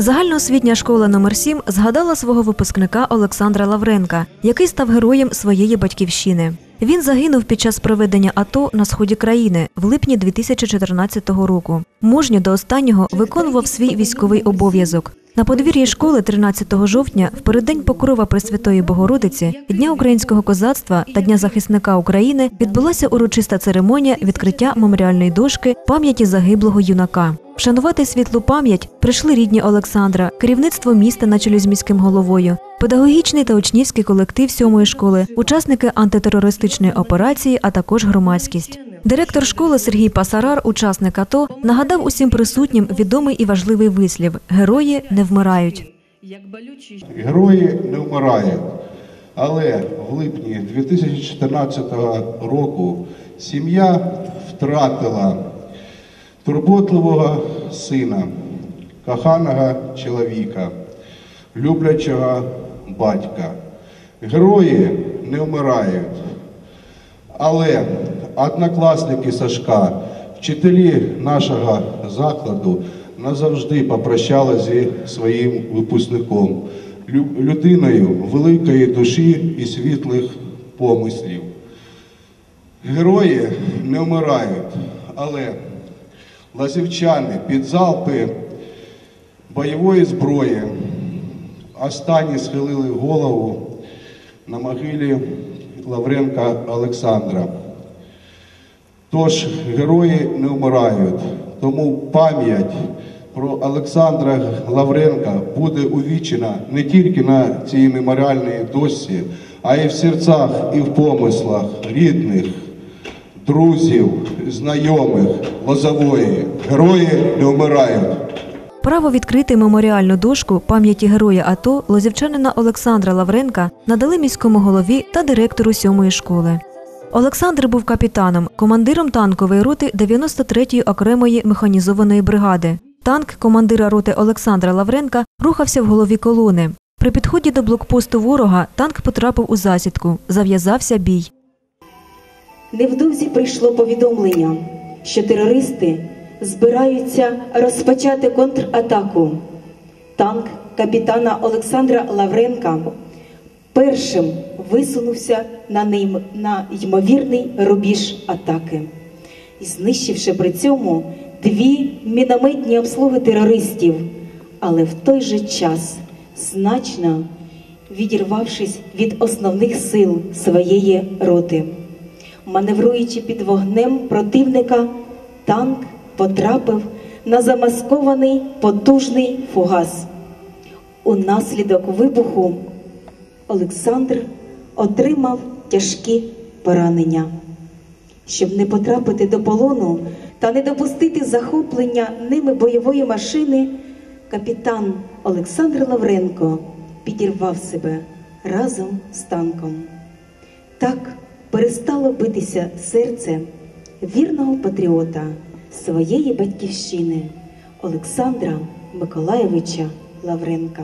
Загальноосвітня школа номер 7 згадала свого випускника Олександра Лавренка, який став героєм своєї батьківщини. Він загинув під час проведення АТО на сході країни в липні 2014 року. Мужньо до останнього виконував свій військовий обов'язок. На подвір'ї школи 13 жовтня, в переддень Покрова Пресвятої Богородиці, Дня українського козацтва та Дня захисника України відбулася урочиста церемонія відкриття меморіальної дошки пам'яті загиблого юнака. Вшанувати світлу пам'ять прийшли рідні Олександра, керівництво міста на чолі з міським головою, педагогічний та учнівський колектив сьомої школи, учасники антитерористичної операції, а також громадськість. Директор школи Сергій Пасарар, учасник АТО, нагадав усім присутнім відомий і важливий вислів: герої не вмирають. Герої не вмирають. Але в липні 2014 року сім'я втратила турботливого сина, коханого чоловіка, люблячого батька. Герої не вмирають. Але однокласники Сашка, вчителі нашого закладу назавжди попрощали зі своїм випускником, людиною великої душі і світлих помислів. Герої не вмирають, але лазівчани під залпи бойової зброї останні схилили голову на могилі Лавренка Олександра. Тож герої не вмирають, тому пам'ять про Олександра Лавренка буде увічена не тільки на цій меморіальній дошці, а й в серцях і в помислах рідних, друзів, знайомих Лозової. Герої не вмирають. Право відкрити меморіальну дошку пам'яті героя АТО лозівчанина Олександра Лавренка надали міському голові та директору сьомої школи. Олександр був капітаном, командиром танкової роти 93-ї окремої механізованої бригади. Танк командира роти Олександра Лавренка рухався в голові колони. При підході до блокпосту ворога танк потрапив у засідку. Зав'язався бій. Невдовзі прийшло повідомлення, що терористи збираються розпочати контратаку. Танк капітана Олександра Лавренка першим висунувся на, нейм- на ймовірний рубіж атаки, і знищивши при цьому дві мінометні обслуги терористів, але в той же час значно відірвавшись від основних сил своєї роти. Маневруючи під вогнем противника, танк потрапив на замаскований потужний фугас. Унаслідок вибуху Олександр отримав тяжкі поранення. Щоб не потрапити до полону та не допустити захоплення ними бойової машини, капітан Олександр Лавренко підірвав себе разом з танком. Так перестало битися серце вірного патріота своєї батьківщини Олександра Миколаєвича Лавренка.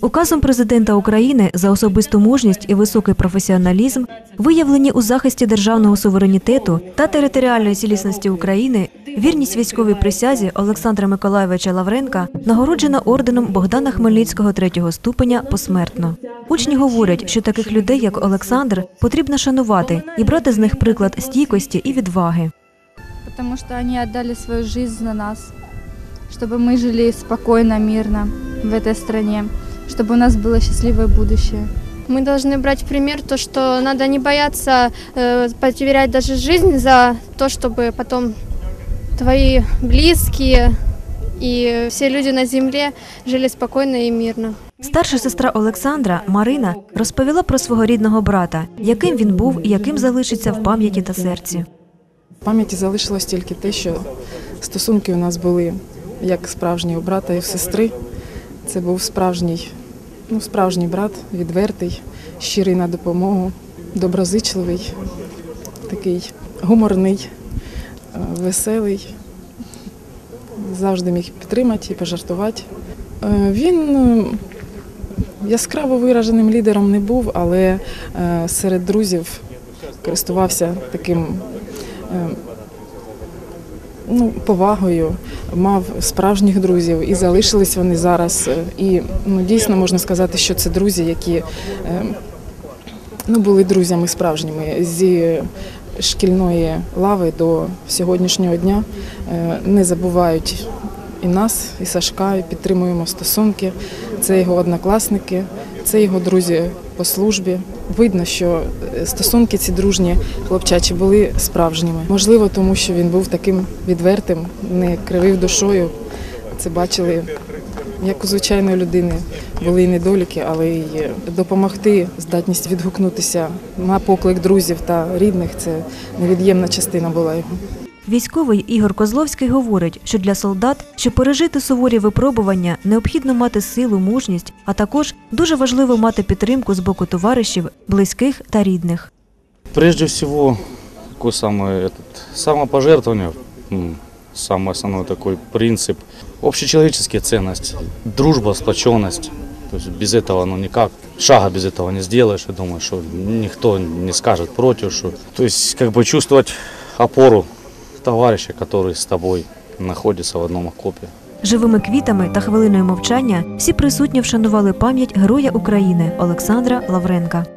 Указом президента України за особисту мужність і високий професіоналізм, виявлені у захисті державного суверенітету та територіальної цілісності України, вірність військовій присязі Олександра Миколаєвича Лавренка нагороджена орденом Богдана Хмельницького третього ступеня посмертно. Учні говорять, що таких людей, як Олександр, потрібно шанувати і брати з них приклад стійкості і відваги. потому что они отдали свою жизнь за нас, чтобы мы жили спокойно, мирно в этой стране, чтобы у нас было счастливое будущее. Мы должны брать пример то, что надо не бояться э, потерять даже жизнь за то, чтобы потом твои близкие и все люди на земле жили спокойно и мирно. Старша сестра Олександра Марина розповіла про свого рідного брата, яким він був і яким залишиться в пам'яті та серці. В пам'яті залишилось тільки те, що стосунки у нас були як справжні у брата і в сестри. Це був справжній, ну, справжній брат, відвертий, щирий на допомогу, доброзичливий, такий гуморний, веселий, завжди міг підтримати і пожартувати. Е, Він е, яскраво вираженим лідером не був, але е, серед друзів користувався таким е, ну, повагою, мав справжніх друзів, і залишились вони зараз. Е, І ну, дійсно можна сказати, що це друзі, які е, ну, були друзями справжніми зі шкільної лави до сьогоднішнього дня. Е, Не забувають і нас, і Сашка, і підтримуємо стосунки. Це його однокласники, це його друзі по службі. Видно, що е, стосунки ці дружні хлопчачі були справжніми. Можливо, тому що він був таким відвертим, не кривив душою. Це бачили як у звичайної людини були і недоліки, але й допомогти, здатність відгукнутися на поклик друзів та рідних це невід'ємна частина була його. Військовий Ігор Козловський говорить, що для солдат, щоб пережити суворі випробування, необхідно мати силу, мужність, а також дуже важливо мати підтримку з боку товаришів, близьких та рідних. Прежде этот, самопожертвование, м, самый основной такой принцип, общечеловеческие ценности, дружба, сплоченность. То есть без этого, ну никак, шага без этого не сделаешь. Я думаю, что никто не скажет против. Что, то есть как бы чувствовать опору товарища, который с тобой находится в одном окопе. Живими квітами та хвилиною мовчання всі присутні вшанували пам'ять Героя України Олександра Лавренка.